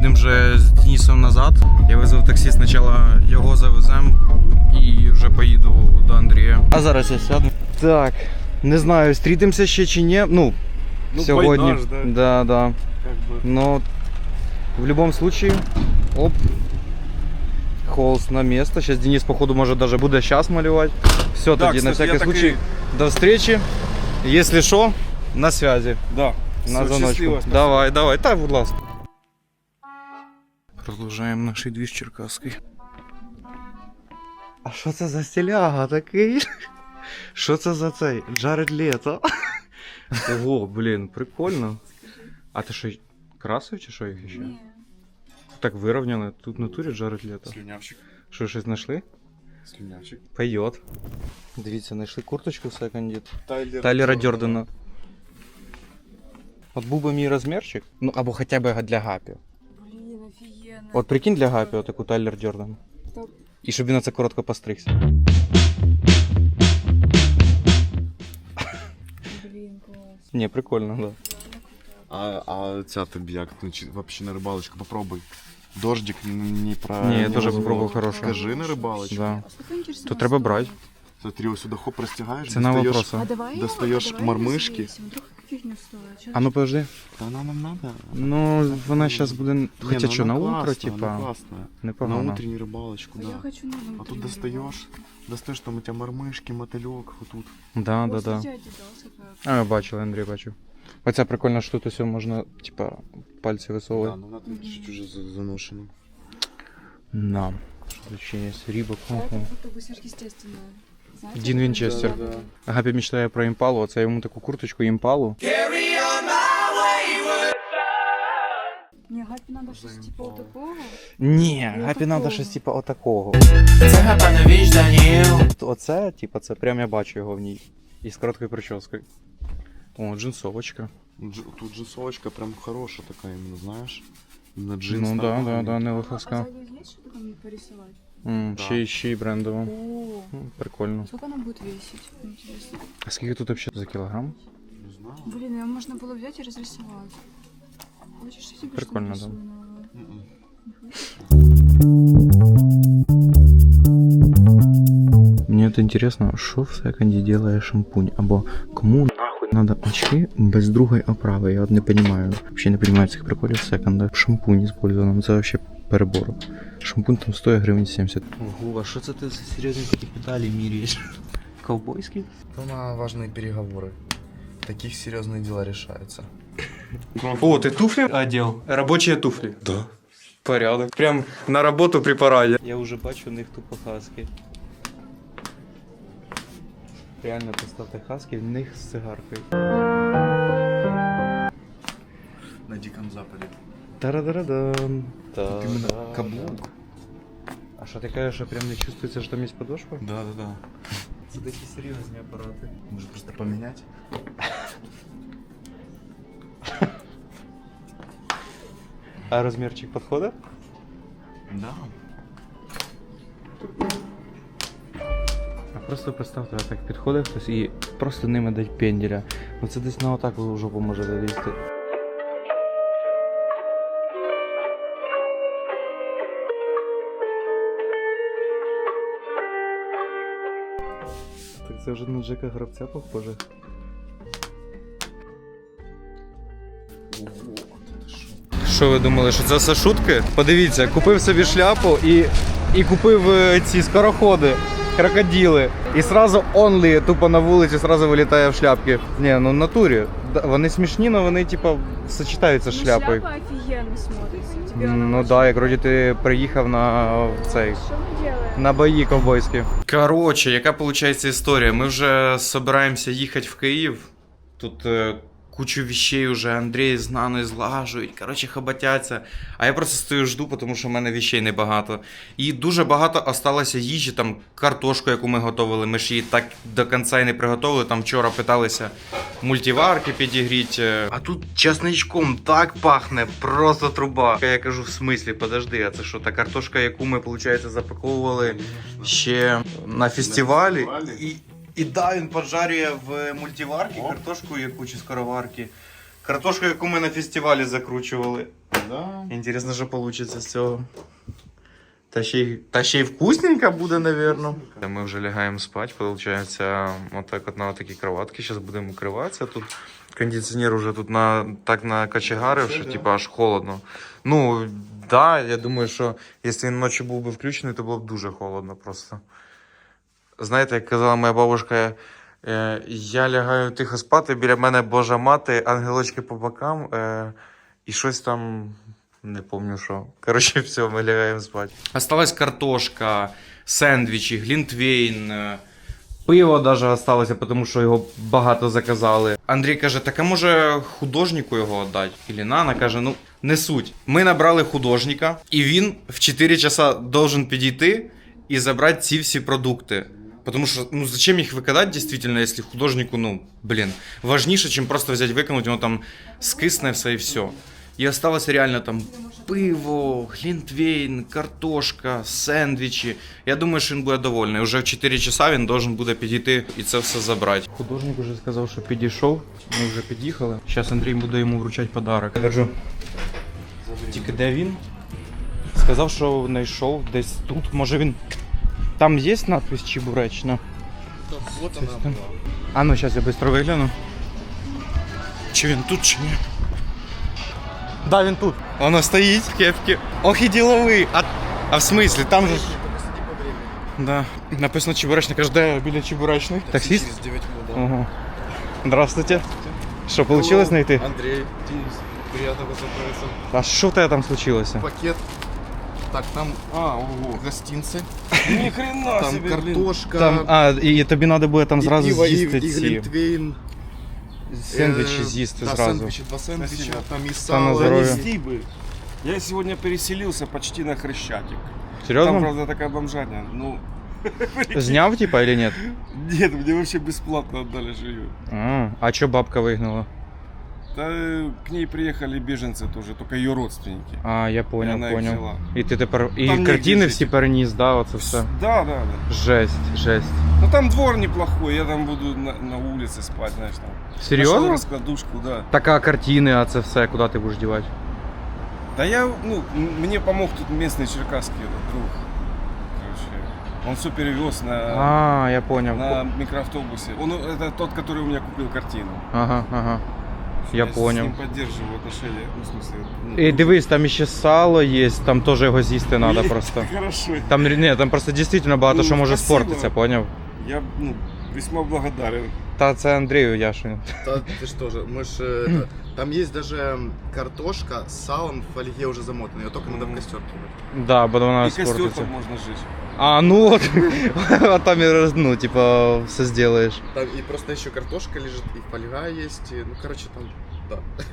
їдемо вже з Денисом назад. Я визвав таксі, спочатку його завеземо і вже поїду до Андрія. А зараз я сяду. Так, не знаю, стрітимося ще чи ні. Ну, Ну, сьогодні. байдаж, да. да, да. Как бы. Но в любом случае, оп, холст на место. Сейчас Денис, походу, может даже буде сейчас малевать. Все, Да, тоді, на всякий случай, до встречи. Если что, на связи. Да. На Всё, заночку. Давай, давай, так, будь ласка. Продовжуємо наш двіж Черкаський. А що це за стиляга такий? Що це за цей? Джаред Лето? Ого, блін, прикольно. А ти що, красив чи що їх ще? Так вирівняли. Тут в натурі Джаред Лето. Слюнявчик. Що, щось знайшли? Слюнявчик. Пойдет. Дивіться, знайшли курточку в секонді. Тайлер. Тайлера Дьордана. От був би мій розмірчик. Ну або хоча б для гапі. От прикинь для гапі, отаку Тайлер Дьордан. Топ. І щоб він на це коротко постригся. Блін, клас. Ні, прикольно, да. А, а ця тобі як? Ну, чи, вообще на рибалочку попробуй. Дождик не про... Ні, я теж попробую хорошо. Скажи на рибалочку. Да. То треба брати. Смотри, ось сюди хоп розтягаєш, Ціна достаєш- вопроса. А давай його- Достаєш а давай мормишки. розвесимо, Трохи фігню стоїть. Чого А ну подожди. Та нам нам надо. Ну, вона зараз буде. Не, Хоча ну що, она на утро, классная, она типа. классная. На Непогано. утреннюю рыбалочку, А да. Я хочу на А тут достаешь, достаешь там у тебя мормышки, мотылек, вот тут. Да, да, да. А, я бачив, Андрій бачив. Оця прикольна штука, все можна, типа, пальці Да, висовувати. ну она чуть-чуть уже за- заношена. На. Що тут ще є? Рібок. Это Ого. будто бы сверхъестественно. Знаете, Дін как Вінчестер. это? Гапі мечтає про імпалу, оце йому таку курточку імпалу. Ні, гапі надо щось типу такого. Ні, Ну, гапі надо такого. щось типа отакого. Це гапа на віч Даніл. Оце, типа, це прям я бачу його в ній. І з короткою прическою. О, джинсовочка. Дж- Тут джинсовочка прям хорошая такая именно, знаешь? Именно джинс Ну да, да, нормальный. да, не А лоховська. сзади есть что-то там порисовать? М, Да. Ще й ще й брендово. О, М, Прикольно. сколько она будет весить? Интересно. А скільки тут взагалі за кілограм? Не знаю. Блин, ее можно было взять и разрисовать. Хочешь, я тебе Прикольно, что да. М-м. Мені от інтересно, що шампунь, або кому нахуй надо очки без другої оправи. Я от не розумію. Взагалі не розумію цих приколів в секондах. Шампунь использовано, це взагалі перебор. Шампунь там стоїть гривень 70. Ого, а що це ти за серйозні такі педалі міряєш? Ковбойські? То на важные переговоры. Таких серьезные дела решаются. О, ты туфли одел? Рабочие туфли. Да. Порядок. Прям на роботу при параді. Я вже бачу у них тупо хаски. Реально поставте хаски, в них з цигаркою. На Диком Западе. Тарадарадан. Тут именно каблук. А що ти кажеш, що прям не чувствується, що там є подошва? Да, да, да. Це такі серйозні апарати. Может просто поменять? А розмірчик підходить? Да. Просто представте, так підходить хтось і просто ними дать пенділя. Ну це десь на отак в жопу може залізти. Так це вже на Джека Гравця похоже. Що ви думали, що це все шутки? Подивіться, купив собі шляпу і, і купив е, ці скороходи, крокодили. І сразу онлі тупо на вулиці сразу вилітає в шляпки. Ні, ну в натурі. Да, Вони смішні, але вони типа сочетаються з Ну, шляпою. шляпа офигенно смотрится. Тебе она Ну да, як вроді ти приїхав на цей. Что мы делаем? На бої ковбойські. Коротше, яка виходить історія? Ми вже збираємося їхати в Київ. Тут е, кучу вещей уже Андрій з Наною злажують, коротше, хабатяться. А я просто стою жду, тому що в мене вещей небагато. І дуже багато осталося їжі, там картошку, яку ми готували. Ми ж її так до кінця і не приготували. Там вчора питалися мультиварки підігріти. А тут часничком так пахне, просто труба. Я кажу, в смислі, подожди, а це що, та картошка, яку ми, виходить, запаковували ще на фестивалі. фестивалі? І, і да, він поджарює в мультиварці картошку яку чи скороварки. Картошка, яку ми на фестивалі закручували. Да. Інтересно, що вийде з цього. Та ще, й, та ще й вкусненько буде, напевно. Ми вже лягаємо спати, виходить, отак от на такій кроватці. Зараз будемо укриватися. Тут кондиціонер уже тут на, так накочегарив, що типу, аж холодно. Ну, да, я думаю, що якщо він ночі був би включений, то було б дуже холодно просто. Знаєте, як казала моя бабушка, е, я лягаю тихо спати, біля мене Божа мати, ангелочки по бокам, е, і щось там. Не помню що. Коротше, все, ми лягаємо спати. Осталась картошка, сендвічі, глінтвейн. е, Пиво даже осталося, тому що його багато заказали. Андрій каже: так а може художнику його віддати? І Нана каже: ну не суть. Ми набрали художника, і він в 4 часа должен підійти і забрати ці всі продукти. Потому что, ну, зачем их выкидать, действительно, если художнику, ну, блин, важніше, чем просто взять, выкинуть, оно там скисне все и все. І осталося реально там пиво, глінтвейн, картошка, сендвічі. Я думаю, що він буде довольний. Уже в 4 часа він должен буде підійти і це все забрати. Художник уже сказав, що підійшов. Ми вже під'їхали. Зараз Андрій буде йому вручати подарок. Держу. Тільки де він? Сказав, що знайшов десь тут. Може він. Там є надпись Чебуречна? Вот она была. А ну, зараз я швидко вигляну. Чи він тут, чи ні? Да, він тут. Воно стоїть в кепці. Ох і діловий. А, а в смислі, там же. ж- Да. Написано Чебуречний. Каже, де біля Чебуречний? Таксист? Через 9 минут, да. Ого. Здравствуйте. Що, вийшло знайти? Андрей, Денис, приятно познакомиться. А що в тебе там случилося? Пакет. Так, там А, ого. гостинцы, Ни хрена там себе, блин. картошка, Там, а, і тобі треба буде там и зразу пиво, и, з'їсти и ці глинтвейн. сендвічі Э, з'їсти да, зразу. сэндвичи, два сэндвича, Спасибо. там и Там на сало. здоровье. Занести бы. Я сегодня переселился почти на Хрещатик. Там, Серйозно? правда, такая бомжатня. Ну, Зняв, типа, или нет? нет, мне вообще бесплатно отдали жилье. А, а чо бабка вигнала? Да э, к ней приехали беженцы тоже, только ее родственники. А, я И понял, она их понял. взяла. І ти тепер. І Там негде картини жити. всі переніс, да, оце все. Да, да, да. Жесть, жесть. Ну там двор неплохой, я там буду на, на улице спать, знаешь, там. Нашел Серйозно? раскладушку, да. Така картини, а це все, куди ти будеш дівати? Да я, ну, м- мне помог тут местный черкасский этот друг. Короче, он все перевез на, А, я понял. на микроавтобусе. Он это тот, который у меня купил картину. Ага, ага. Я с понял. ним поддерживаю отношения. Ну, в смысле, ну, І дивись, там еще сало є, там теж його з'їсти треба просто. Хорошо. Там ні, там просто дійсно багато Ну, що може спасибо. спортитися, поняв? Я ну, весьма благодарен. Та це Андрію Яшину. Да, ты что же, мы ж, это, там есть даже картошка с салом в фольге уже замотанная, ее только надо в костер кинуть. Да, бо вона И костер спортиться. там можно жить. А, ну от, а там і роз- ну, типа, все зробиш. Там и просто еще картошка лежит, и фольга есть, и, ну короче там, да.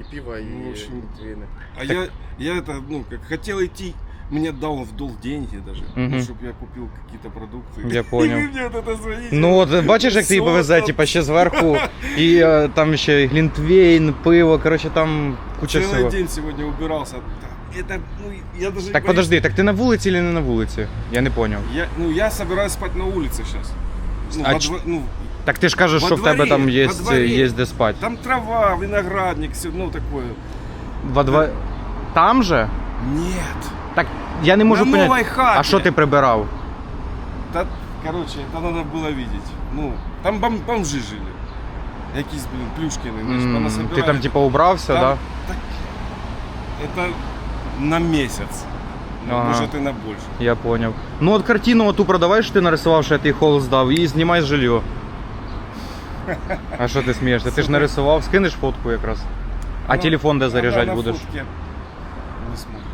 И пиво, и Ну, в общем, глинтвейны. А я, я это, ну, как хотел идти, мне дал в долг деньги даже, Мгм. чтобы я купил какие-то продукты. Я понял. И вы мне вот это звоните. Ну от бачиш, як тобі Соус повезе, там, типа ще зверху, і е, там ще і глінтвейн, пиво, коротше, там куча Целый всього. день сегодня убирался. Это, ну, я даже не Так боюсь. подожди, так ти на вулиці чи не на вулиці? Я не поняв. Я, ну, я собираюсь спать на улице сейчас. Ну, А во ч- дво- ну, Так ти ж кажеш, Во що в тебе дворі, там є, во дворі. є де спати. там трава, виноградник, все, ну, такое. Во дво... Там же? Нет. Так я не можу на поняти. новой хате. А що ти прибирав? Да, короче, это надо было видеть. Ну, там бом- бомжи жили. Якісь, блин, плюшкины. значит, М, понасобирали. Ти там типа убрався, Там- да? так, Это на месяц. Ну, Ага. Может и на больше. Я поняв. Ну от картину оту продавай, що ти нарисував, що я тобі холст дав, і знімай жилье. А що ти смієшся? Ти ж нарисував, скинеш фотку якраз. А Ну, телефон де а, заряджати да, на будеш? фотке Не смотрится.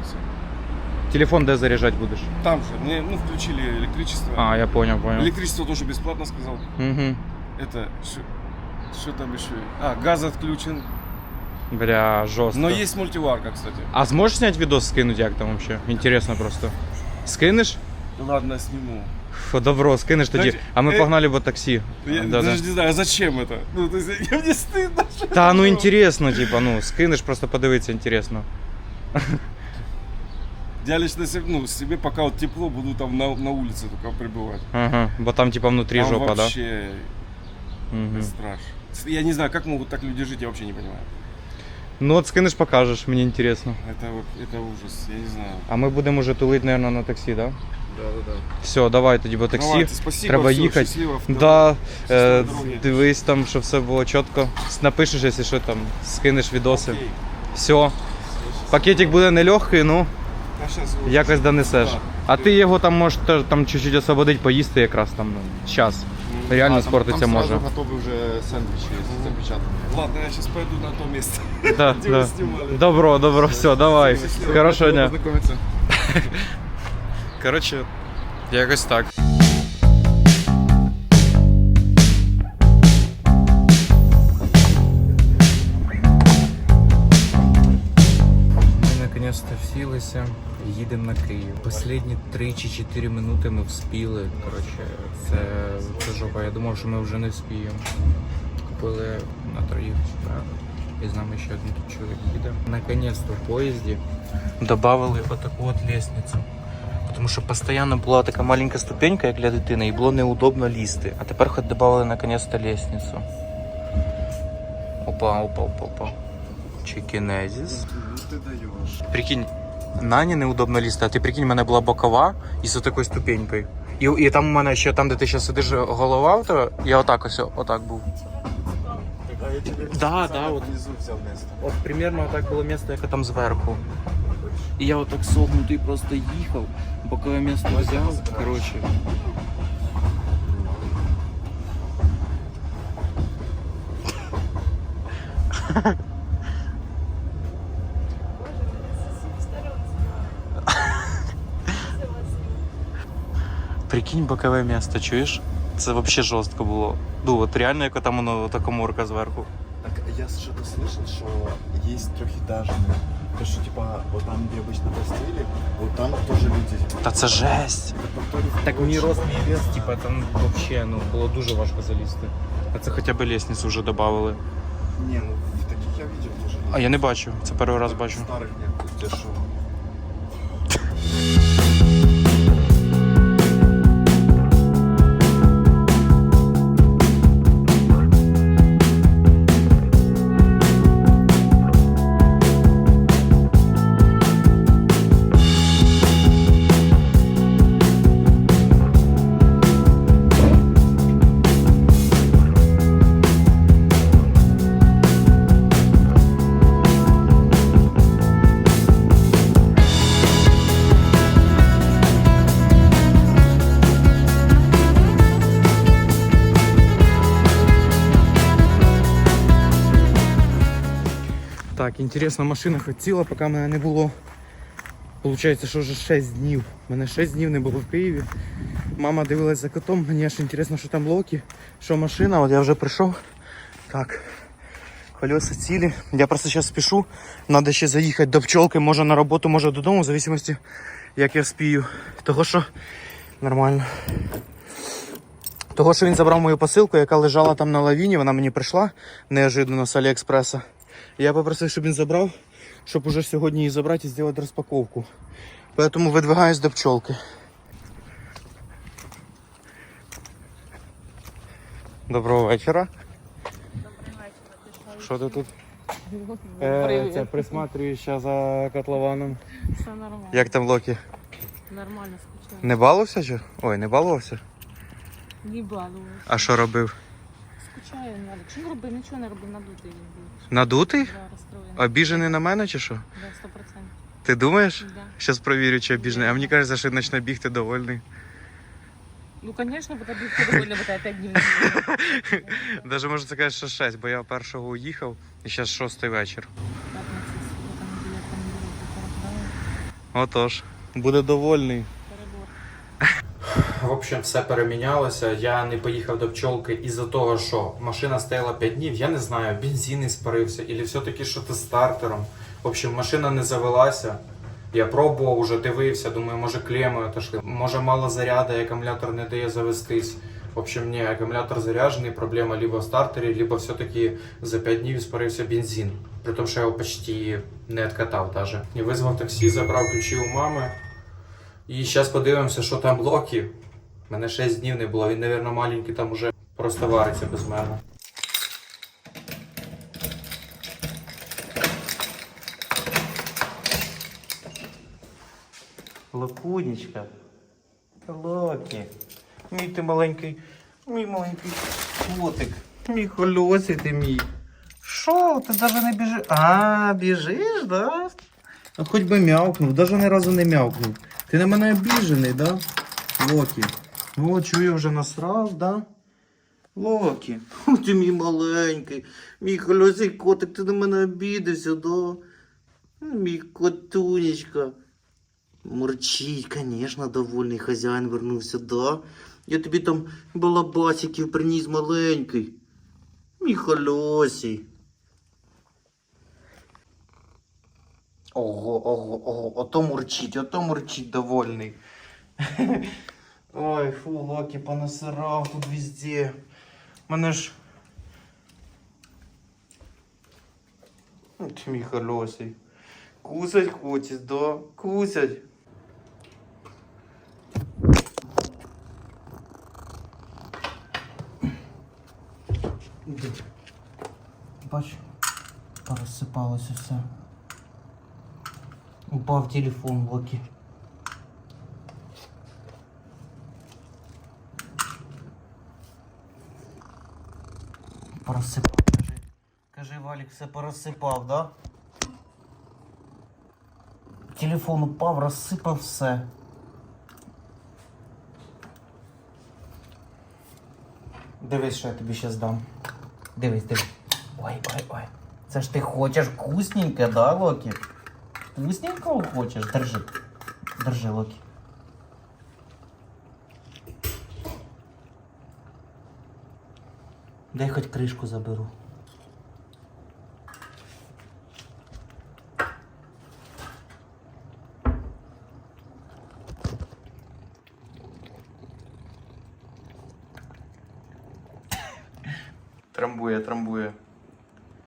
Телефон де заряджати будеш? Там же, мне, ну, включили электричество. А, я понял, понял. Электричество тоже бесплатно сказал. Угу. Это, что, что там еще? А, газ отключен. Бля, жорстко. Но есть мультиварка, кстати. А зможеш зняти відос скинуть як там вообще? Інтересно просто. Скинеш? Ладно, сниму. Фу, добро, скинеш тоді. Знаєте, А ми е, погнали в таксі. Я Да, даже да. не знаю, а зачем это? Ну, то есть, я, мне стыдно. что Та я ну делаю. інтересно, типа, ну, скинеш, просто подивитися інтересно. Я лично себе, ну, себе пока вот тепло, буду там на, на улице только пребывать. Ага, бо там типа внутрі там жопа, да? вообще Угу. страшно. Я не знаю, как могут так люди жить, я вообще не понимаю. Ну от скинеш, покажеш, мені цікаво. Это, вот- это ужас, я не знаю. А ми будемо вже тулити, мабуть, на таксі, так? Да? Да, да, да. Все, давай тоді, бо таксі. Давайте, спасибо, треба всё, їхати. счастливо. Да, е, Щасливої дороги. дивись там, щоб все було чітко. Напишеш, якщо що там, скинеш відоси. Окей. Все. Пакетик буде нелегкий, ну Я щас его- якось донесеш. Так. А ти його там можеш теж там чуть-чуть освободити, поїсти якраз там ну, час. Реально А, там- спортиться там може. сразу готовы уже сэндвичи запечатанные. Ладно, я сейчас пойду на то место. Да, где да. вы снимали. Добро, добро, все, давай. Счастливо. Хорошого дня. Познакомиться. Коротше, якось так. Наконец-то всілися, їдемо на Київ. Последні 3 чи 4 минути ми вспіли. Коротше, це, це жопа. Я думав, що ми вже не вспіємо. Купили на троїх. І з нами ще один тут чоловік їде. Наконец-то в поїзді добавили отаку от лестницю. Тому що постійно була така маленька ступенька, як для дитини, і було неудобно лізти. А тепер хоч додали наконец-то лестницю. Опа, опа, опа, опа. Ты даешь. Прикинь, Нані неудобно лізти, а ти прикинь, в мене була бокова із такою ступенькою. І, і там у мене ще там, де ти зараз сидиш голова, то я отак ось отак був. А я тебе Да, да, от. внизу взял место. От примерно так було місце, яке там зверху. І я отак согнутий просто їхав, бокове місце взяв, коротше. Прикинь, бокове місце, чуєш? Це взагалі жорстко було. Ну, от реально, як там воно така морка зверху. Так я что-то слышал, что есть трехэтажные. То, что типа вот там, где обычно постели, вот там тоже люди. Та це жесть. Это повторюсь, Так мій рост, мій вес, типа, там вообще ну, було дуже важко залізти. А це хоча б лестницю вже додали. Не, ну в таких я видел тоже. А я не бачу, це перший раз бачу. Старых нет, тут те, что... Так, інтересно, машина хотіла, поки мене не було. Получається, що вже 6 днів. Мене 6 днів не було в Києві. Мама дивилась за котом, мені аж інтересно, що там локі, що машина, от я вже прийшов. Так. Колеса цілі. Я просто зараз спішу. Надо ще заїхати до пчолки, може на роботу, може додому, в зависимості, як я спію. Того що нормально. Того, що він забрав мою посилку, яка лежала там на лавіні, вона мені прийшла неожиданно з Аліекспреса. Я попросив, щоб він забрав, щоб уже сьогодні її забрати і зробити розпаковку. Поэтому видвигаюсь до пчолки. Доброго вечора. Що ти тут? Е, це присматрюєш за котлованом. Все нормально. Як там Локі? Нормально скучаю. Не балувався чи? Ой, не балувався. Не балуюсь. А що робив? Скучаю, Налік. Що не робив? Нічого не робив, надутий він був. Надутий? Да, розстроєний. Обіжений на мене чи що? Да, 100%. Ти думаєш? Да. Зараз провірю, чи обіжений. А мені кажеться, що почне бігти довольний. Ну, конечно, бо тобі все довольно, бо ти опять не вийшов. Даже можу сказати, що 6, бо я першого уїхав і зараз шостий вечір. Отож, буде довольний. перебор. В общем, все перемінялося. Я не поїхав до пчолки із-за того, що машина стояла 5 днів. Я не знаю, бензин не спарився, або все-таки що то стартером. В общем, машина не завелася. Я пробував, уже дивився, думаю, може клеми отошли, може мало заряду, і акумулятор не дає завестись. В общем, ні, акумулятор заряджений, проблема либо в стартері, либо все-таки за 5 днів спарився бензин. При тому, що я його почти не відкатав даже. І визвав таксі, забрав ключі у мами. І зараз подивимося, що там Локі мене 6 днів не було, він, мабуть, маленький там уже просто вариться без мене. Лакунічка. Лакі. Мій ти маленький, мій маленький котик. Мій хольосі ти мій. Шо, ти навіть не біжиш. А, біжиш, да? Хоч би м'явкнув, навіть ні разу не м'явкнув. Ти на мене біжений, да? Локі. О, чую, вже насрав, да? Локі. О, ти мій маленький, мій хольосий котик, ти на мене обідався, да? Мій котунечка. Мурчить, конечно, довольний хазяїн вернувся, да? Я тобі там балабасиків приніс маленький. Мій хольосій. Ого, ого, ого, ото мурчить, ото мурчить довольний. Ой, фу, Локі понасирав тут везде. Мене ж. От мій хольосій. Кусать хочеш, да? Кусать. Бач, порозсипалося все. Упав телефон в локі. Порозсипав, кажи. Кажи, Валік, все порозсипав, да? Телефон упав, розсипав все. Дивись, що я тобі зараз дам. Дивись, дивись. Ой, ой, ой. Це ж ти хочеш вкусненьке, да, Локі? Вкусненького хочеш? Держи. Держи, Локі. Дай хоч кришку заберу.